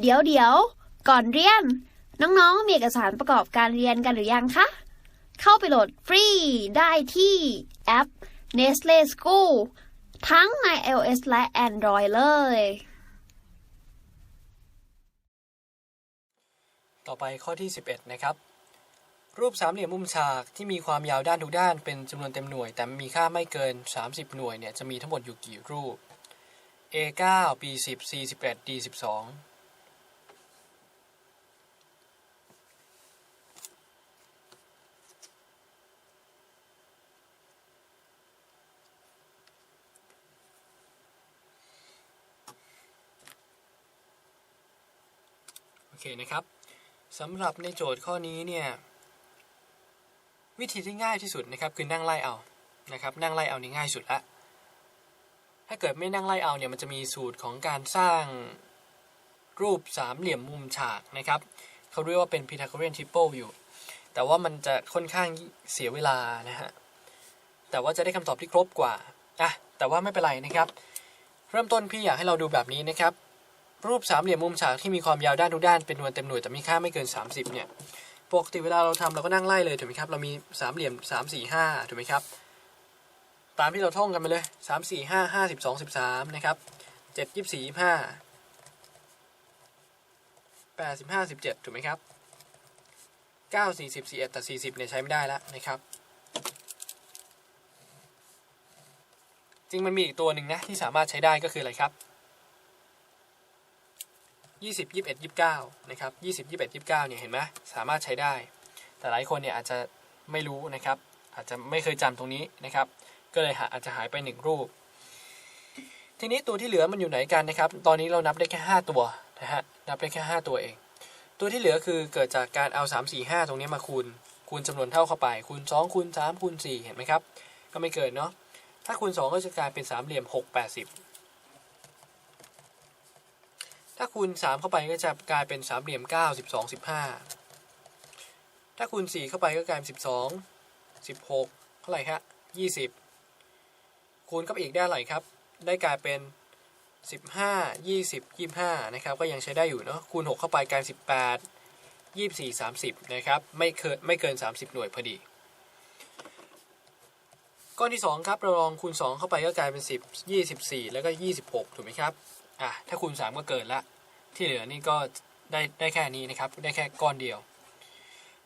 เดี๋ยวเดี๋ยว ก่อนเรียน น้องๆ มีเอกสารประกอบการเรียนกันหรือยังคะ เข้าไปโหลดฟรีได้ที่แอป Nestle School ทั้งใน iOS และ Android เลย ต่อไปข้อที่ 11 นะครับ รูปสามเหลี่ยมมุมฉากที่มีความยาวด้านทุกด้านเป็นจำนวนเต็มหน่วย แต่มีค่าไม่เกิน 30 หน่วยเนี่ยจะมีทั้งหมดอยู่กี่รูป A9 B10 C11 D12 เคนะครับสำหรับในโจทย์ข้อนี้เนี่ยวิธีที่ง่ายที่สุดนะครับคือนั่งไล่เอานะครับนั่งไล่เอานี่ง่ายสุดละถ้าเกิดไม่นั่งไล่เอาเนี่ยมันจะมีสูตรของการสร้างรูปสามเหลี่ยมมุมฉากนะครับเขาเรียกว่าเป็น Pythagorean triple อยู่ แต่ว่ามันจะค่อนข้างเสียเวลานะฮะแต่ว่าจะได้คำตอบที่ครบกว่าอะแต่ว่าไม่เป็นไรนะครับ เริ่มต้นพี่อยากให้เราดูแบบนี้นะครับ รูปสามเหลี่ยมมุมฉากที่มีความยาวด้านทุกด้านเป็นหน่วยเต็มหน่วยแต่มีค่าไม่เกิน 30เนี่ยปกติเวลาเราทำเราก็นั่งไล่เลยถูกไหมครับเรามีสามเหลี่ยม3 4 5ถูกไหมครับตามที่เราท่องกันไปเลย3 4 5 5 12 13นะครับ7 24 25 8 15 17ถูกไหมครับ9 40 41แต่40เนี่ยใช้ไม่ได้แล้วนะครับ จริงมันมีอีกตัวหนึ่งนะที่สามารถใช้ได้ก็คืออะไรครับ 20 21 29นะครับ20 21 29เนี่ยเห็นไหมสามารถใช้ได้ แต่หลายคนเนี่ยอาจจะไม่รู้นะครับ อาจจะไม่เคยจำตรงนี้นะครับ ก็เลยอาจจะหายไปหนึ่งรูป ทีนี้ตัวที่เหลือมันอยู่ไหนกันนะครับ ตอนนี้เรานับได้แค่ 5 ตัวนะฮะนับได้แค่ 5 ตัวเอง ตัวที่เหลือคือเกิดจากการเอา 3 4 5 ตรงนี้มาคูณคูณจำนวนเท่าเข้าไปคูณ2คูณ3คูณ4เห็นไหมครับก็ไม่เกิดเนาะถ้าคูณ2ก็จะกลายเป็นสามเหลี่ยม6 80 ถ้าคูณ 3 เข้าไปก็จะกลายเป็นสามเหลี่ยม 9 12 15 ถ้าคูณ 4 เข้าไปก็กลายเป็น 12 16 เท่าไหร่ครับ20 คูณเข้าไปอีกได้เท่าไหร่ครับ ได้กลายเป็น 15 20 25 นะครับ ก็ยังใช้ได้อยู่เนาะ คูณ 6 เข้าไปกลายเป็น18 24 30 นะครับ ไม่เกินไม่เกิน 30 หน่วยพอดี ก้อนที่ 2 ครับ เราลองคูณ 2 เข้าไปก็กลายเป็น 10 24 แล้วก็ 26 ถูกไหมครับ อะถ้าคูณ 3 ก็เกินละ ที่เหลือนี่ก็ได้ได้แค่นี้นะครับ ได้แค่ก้อนเดียว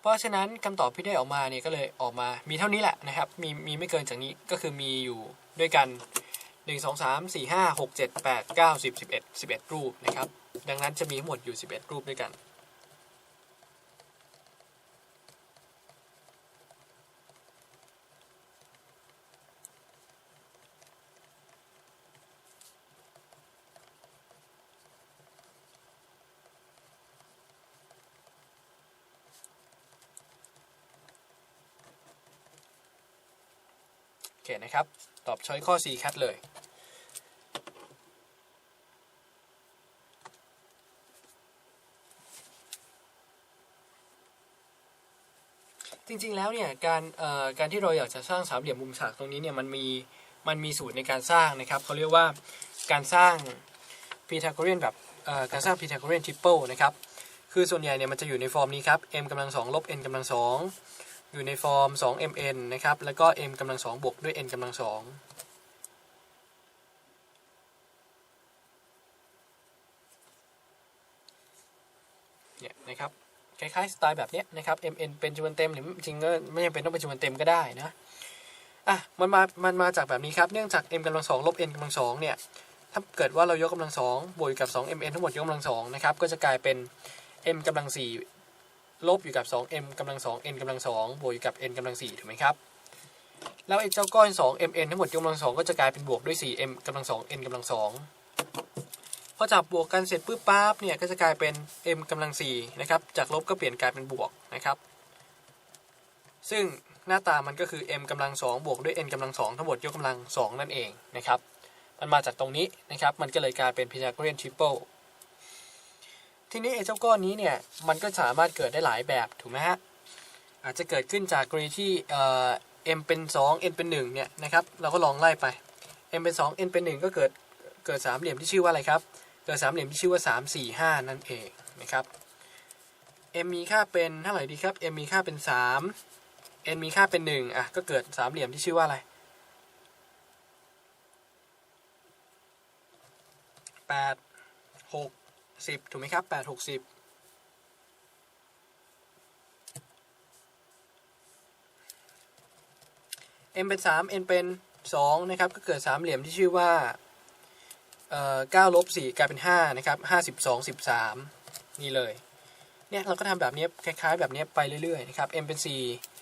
เพราะฉะนั้นคำตอบที่ได้ออกมาเนี่ยก็เลยออกมามีเท่านี้แหละนะครับ มีมีไม่เกินจากนี้ก็คือมีอยู่ด้วยกัน 1 2 3 4 5 6 7 8 9 10 11 11 รูปนะครับ ดังนั้นจะมีทั้งหมดอยู่ 11 รูปด้วยกัน เคนะครับ ตอบช้อยข้อ C คัดเลย จริงๆแล้วเนี่ยการการที่เราอยากจะสร้างสามเหลี่ยมมุมฉากตรงนี้เนี่ยมันมีมันมีสูตรในการสร้างนะครับเขาเรียกว่าการสร้าง Pythagorean แบบการสร้าง Pythagorean triple นะครับ คือส่วนใหญ่เนี่ยมันจะอยู่ในฟอร์มนี้ครับ m กำลังสองลบ n กำลังสอง อยู่ในฟอร์ม 2mn นะครับ แล้วก็ m กำลังสองบวกด้วย n กำลังสองเนี่ยนะครับ คล้ายๆ สไตล์แบบเนี้ยนะครับ mn เป็นจำนวนเต็มหรือจริงก็ไม่จำเป็นต้องเป็นจำนวนเต็มก็ได้นะอะมันมามันมาจากแบบนี้ครับ เนื่องจาก m กำลังสองลบ n กำลังสองเนี่ย ถ้าเกิดว่าเรายกกำลังสองบวกกับ 2mn ทั้งหมดยกกำลังสองนะครับ ก็จะกลายเป็น m กำลังสี่ ลบอยู่กับ 2m กำลังสอง n กำลังสองบวกอยู่กับ n กำลังสี่ถูกไหมครับ แล้วไอ้เจ้าก้อน 2mn ทั้งหมดยกกำลังสองก็จะกลายเป็นบวกด้วย 4m กำลังสอง n กำลังสองพอจับบวกกันเสร็จปุ๊บปั๊บเนี่ยก็จะกลายเป็น m กำลังสี่นะครับ จากลบก็เปลี่ยนกลายเป็นบวกนะครับ ซึ่งหน้าตามันก็คือ m กำลังสองบวกด้วย n กำลังสองทั้งหมดยกกำลังสองนั่นเองนะครับ มันมาจากตรงนี้นะครับ มันก็เลยกลายเป็น Pythagorean triple ที ทีนี้ไอ้เจ้าก้อนนี้เนี่ยมันก็สามารถเกิดได้หลายแบบถูกไหมฮะอาจจะเกิดขึ้นจากกรณีที่เอ่อ m เป็น 2 n เป็น1เนี่ยนะครับเราก็ลองไล่ไป m เป็น 2 n เป็น 1 ก็เกิดเกิดสามเหลี่ยมที่ชื่อว่าอะไรครับ เกิดสามเหลี่ยมที่ชื่อว่า 3 4 5 นั่นเองนะครับ m มีค่าเป็นเท่าไหร่ดีครับ m มีค่าเป็น 3 n มีค่าเป็น1อะก็เกิดสามเหลี่ยมที่ชื่อว่าอะไร8 6 10 ถูกไหมครับ 8 6 10 m เป็น 3 n เป็น 2 นะครับ ก็เกิดสามเหลี่ยมที่ชื่อว่าเอ่อ9ลบ4กลายเป็น5นะครับ52 13นี่เลย เนี่ยเราก็ทำแบบนี้คล้ายๆ แบบนี้ไปเรื่อยๆนะครับ m เป็น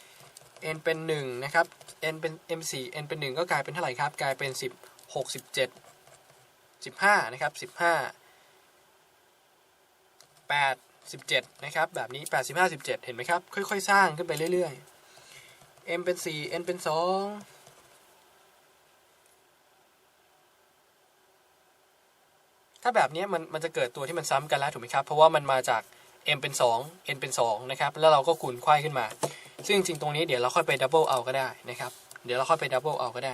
4 n เป็น 1 นะครับ n เป็น m 4 n เป็น 1 ก็กลายเป็นเท่าไหร่ครับ กลายเป็น16 17 15 นะครับ 15 8 17 นะครับ แบบนี้ 8 15 17 เห็นไหมครับ ค่อย ๆ สร้างขึ้นไปเรื่อยๆ m เป็น 4 n เป็น 2 ถ้าแบบนี้มันมันจะเกิดตัวที่มันซ้ำกันแล้วถูกไหมครับ เพราะว่ามันมาจาก m เป็น 2 n เป็น 2 นะครับ แล้วเราก็คูณไขว้ขึ้นมา ซึ่งจริงๆ ตรงนี้เดี๋ยวเราค่อยไปดับเบิลเอาก็ได้นะครับ เดี๋ยวเราค่อยไปดับเบิลเอาก็ได้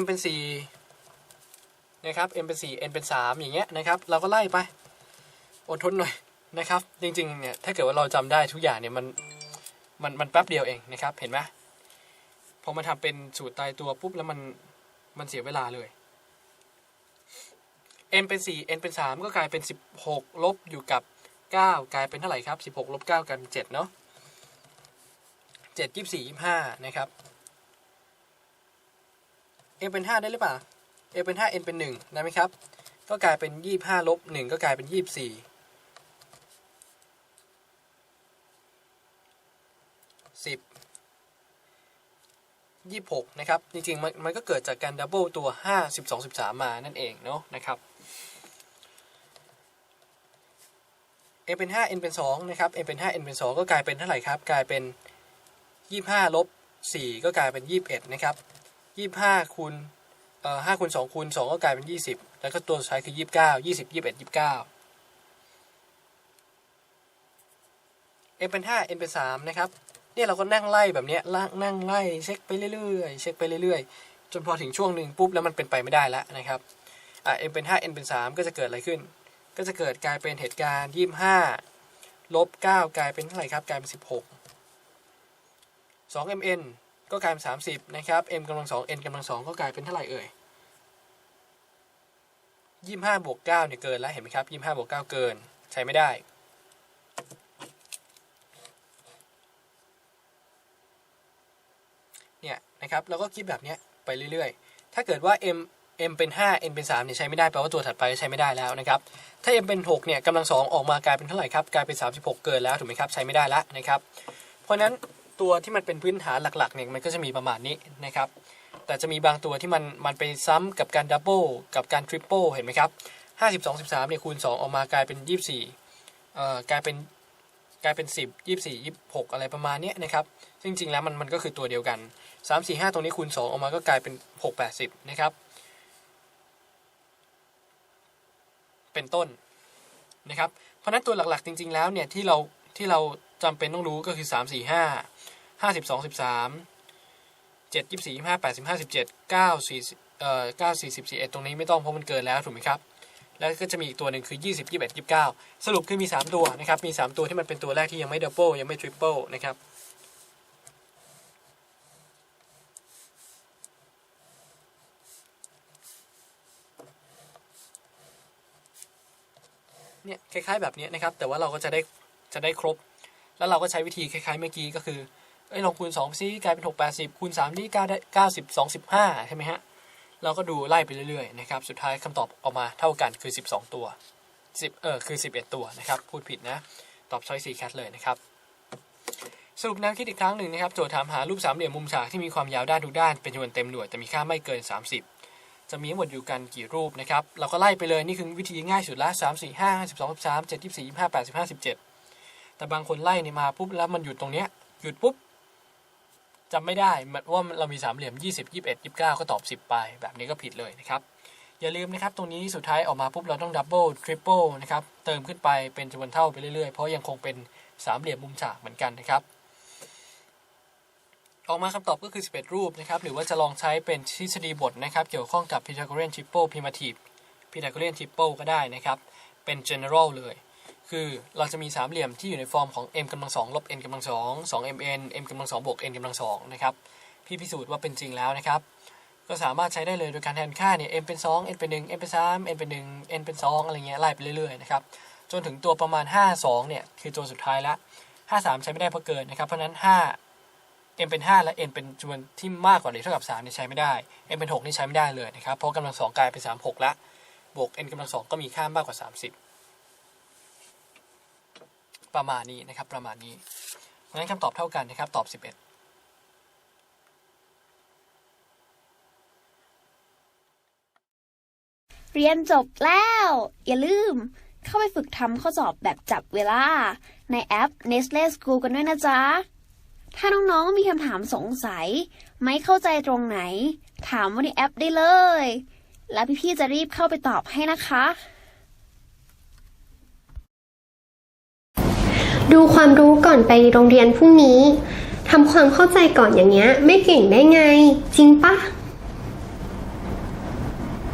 m เป็น 4 นะครับ m เป็น 4 n เป็น 3 อย่างเงี้ยนะครับ เราก็ไล่ไป อดทนหน่อยนะครับ จริงๆเนี่ยถ้าเกิดว่าเราจำได้ทุกอย่างเนี่ยมันมันมันแป๊บเดียวเองนะครับ เห็นไหมพอมาทำเป็นสูตรตายตัวปุ๊บแล้วมันมันเสียเวลาเลย m เป็น 4 n เป็น 3 ก็กลายเป็น 16 ลบอยู่กับ 9 กลายเป็นเท่าไหร่ครับ 16 ลบ 9กลายเป็น7เนาะ7 24 25 นะครับ m เป็น 5 ได้หรือเปล่า m เป็น 5 n เป็น 1 ได้ไหมครับ ก็กลายเป็น 25 ลบ 1 ก็กลายเป็น 24 10 26 นะครับ จริงๆมันมันก็เกิดจากการดับเบิลตัว 5 12 13 มานั่นเองเนาะนะครับ m เป็น 5 n เป็น 2 นะครับ m เป็น 5 n เป็น 2 ก็กลายเป็นเท่าไหร่ครับ กลายเป็น 25ลบ4ก็กลายเป็น 21 นะครับ 25คูณเอ่อ5คูณ2คูณ2ก็กลายเป็น 20 แล้วก็ตัวสุดท้ายคือ 29 20 21 29 m เป็น 5 n เป็น 3 นะครับ เนี่ยเราก็นั่งไล่แบบเนี้ยล่างนั่งไล่เช็คไปเรื่อยๆเช็คไปเรื่อยๆ จนพอถึงช่วงหนึ่งปุ๊บแล้วมันเป็นไปไม่ได้แล้วนะครับอะ m เป็น 5 n เป็น 3 ก็จะเกิดอะไรขึ้น ก็จะเกิดกลายเป็นเหตุการณ์ 25ลบ9กลายเป็นเท่าไหร่ครับกลายเป็น 16 2 mn ก็กลายเป็น 30 นะครับ m กำลัง2 n กำลัง2ก็กลายเป็นเท่าไหร่เอ่ย25บวก9เนี่ยเกินแล้วเห็นไหมครับ25บวก9เกิน ใช้ไม่ได้ เนะครับเราก็คิดแบบนี้ไปเรื่อยๆ ถ้าเกิดว่า m m เป็น 5 n เป็น3เนี่ยใช้ไม่ได้แปลว่าตัวถัดไปใช้ไม่ได้แล้วนะครับ ถ้า m เป็น6เนี่ยกำลัง2ออกมากลายเป็นเท่าไหร่ครับกลายเป็น 36 เกินแล้วถูกไหมครับใช้ไม่ได้แล้วนะครับ เพราะนั้นตัวที่มันเป็นพื้นฐานหลักๆเนี่ยมันก็จะมีประมาณนี้นะครับ แต่จะมีบางตัวที่มันมันไปซ้ำกับการดับเบิลกับการทริปเปิลเห็นไหมครับ52 13เนี่ยคูณ 2 ออกมากลายเป็น 24เอ่อกลายเป็น กลายเป็น 10 24 26 อะไรประมาณนี้นะครับซึ่งจริงๆแล้วมันมันก็คือตัวเดียวกัน 3 4 5 ตรงนี้คูณ 2 ออกมาก็กลายเป็น 6 80 นะครับ เป็นต้นนะครับ เพราะนั้นตัวหลักๆจริง ๆ แล้วเนี่ยที่เราที่เราจำเป็นต้องรู้ก็คือ 3 4 5 5 12 13 7 24 25 8 15 17 9 4เอ่อ9 40 41 ตรงนี้ไม่ต้องเพราะมันเกินแล้วถูกไหมครับ แล้วก็จะมีอีกตัวหนึ่งคือ 20 21 29 สรุปคือมี 3 ตัวนะครับ มี 3 ตัวที่มันเป็นตัวแรกที่ยังไม่ดับเบิลยังไม่ทริปเปิลนะครับเนี่ยคล้ายๆแบบนี้นะครับ แต่ว่าเราก็จะได้จะได้ครบ แล้วเราก็ใช้วิธีคล้ายๆเมื่อกี้ก็คือเอ้ยลองคูณ2ซิกลายเป็น 6 80คูณ3นี่9ได้90 2 15ใช่ไหมฮะ เราก็ดูไล่ไปเรื่อยๆนะครับ สุดท้ายคำตอบออกมาเท่ากันคือ 12 ตัว 10เออคือ 11 ตัวนะครับ พูดผิดนะ ตอบช้อย C cat เลยนะครับ สรุปแนวคิดอีกครั้งหนึ่งนะครับ โจทย์ถามหารูปสามเหลี่ยมมุมฉากที่มีความยาวด้านทุกด้านเป็นจำนวนเต็มหน่วยแต่มีค่าไม่เกิน 30 จะมีหมดอยู่กันกี่รูปนะครับ เราก็ไล่ไปเลยนี่คือวิธีง่ายสุดละ3 4 5 5 12 13 7 24 25 8 15 17แต่บางคนไล่เนี่ยมาปุ๊บแล้วมันหยุดตรงเนี้ยหยุดปุ๊บ จำไม่ได้ว่าเรามีสามเหลี่ยม 20 21 29 ก็ตอบ 10 ไป แบบนี้ก็ผิดเลยนะครับ อย่าลืมนะครับ ตรงนี้สุดท้ายออกมาปุ๊บเราต้องดับเบิลทริปเปิลนะครับ เติมขึ้นไปเป็นจำนวนเท่าไปเรื่อยๆ เพราะยังคงเป็นสามเหลี่ยมมุมฉากเหมือนกันนะครับ ออกมาคำตอบก็คือ 11 รูปนะครับ หรือว่าจะลองใช้เป็นทฤษฎีบทนะครับ เกี่ยวข้องกับ Pythagorean triple primitive Pythagorean triple ก็ได้นะครับ เป็น general เลย คือเราจะมีสามเหลี่ยมที่อยู่ในฟอร์มของ m กำลังสองลบ n กำลังสองสอง mn m กำลังสองบวก n กำลังสองนะครับพี่พิสูจน์ว่าเป็นจริงแล้วนะครับ ก็สามารถใช้ได้เลยโดยการแทนค่าเนี่ย m เป็น 2 n เป็น1 m เป็น 3 n เป็น 1 n เป็น 2 อะไรเงี้ยไล่ไปเรื่อยๆนะครับจนถึงตัวประมาณ 5 2 เนี่ย คือตัวสุดท้ายละ5 3 ใช้ไม่ได้เพราะเกินนะครับ เพราะนั้น 5 m เป็น 5 และ n เป็นจำนวนที่มากกว่าหรือเท่ากับ3เนี่ยใช้ไม่ได้ m เป็น 6 นี่ใช้ไม่ได้เลยนะครับ เพราะกำลัง2กลายเป็น 3 6 ละ บวก n กำลัง2ก็มีค่ามากกว่า 30 ประมาณนี้นะครับ ประมาณนี้เพราะฉะนั้นคำตอบเท่ากันนะครับ ตอบ 11เรียนจบแล้ว อย่าลืม เข้าไปฝึกทำข้อสอบแบบจับเวลา ในแอป Nestle School กันด้วยนะจ๊ะ ถ้าน้องๆมีคำถามสงสัย ไม่เข้าใจตรงไหน ถามว่าในแอปได้เลย แล้วพี่ๆจะรีบเข้าไปตอบให้นะคะ ดูความรู้ก่อนไปโรงเรียนพรุ่งนี้ทำความเข้าใจก่อนอย่างเงี้ย ไม่เก่งได้ไง จริงปะ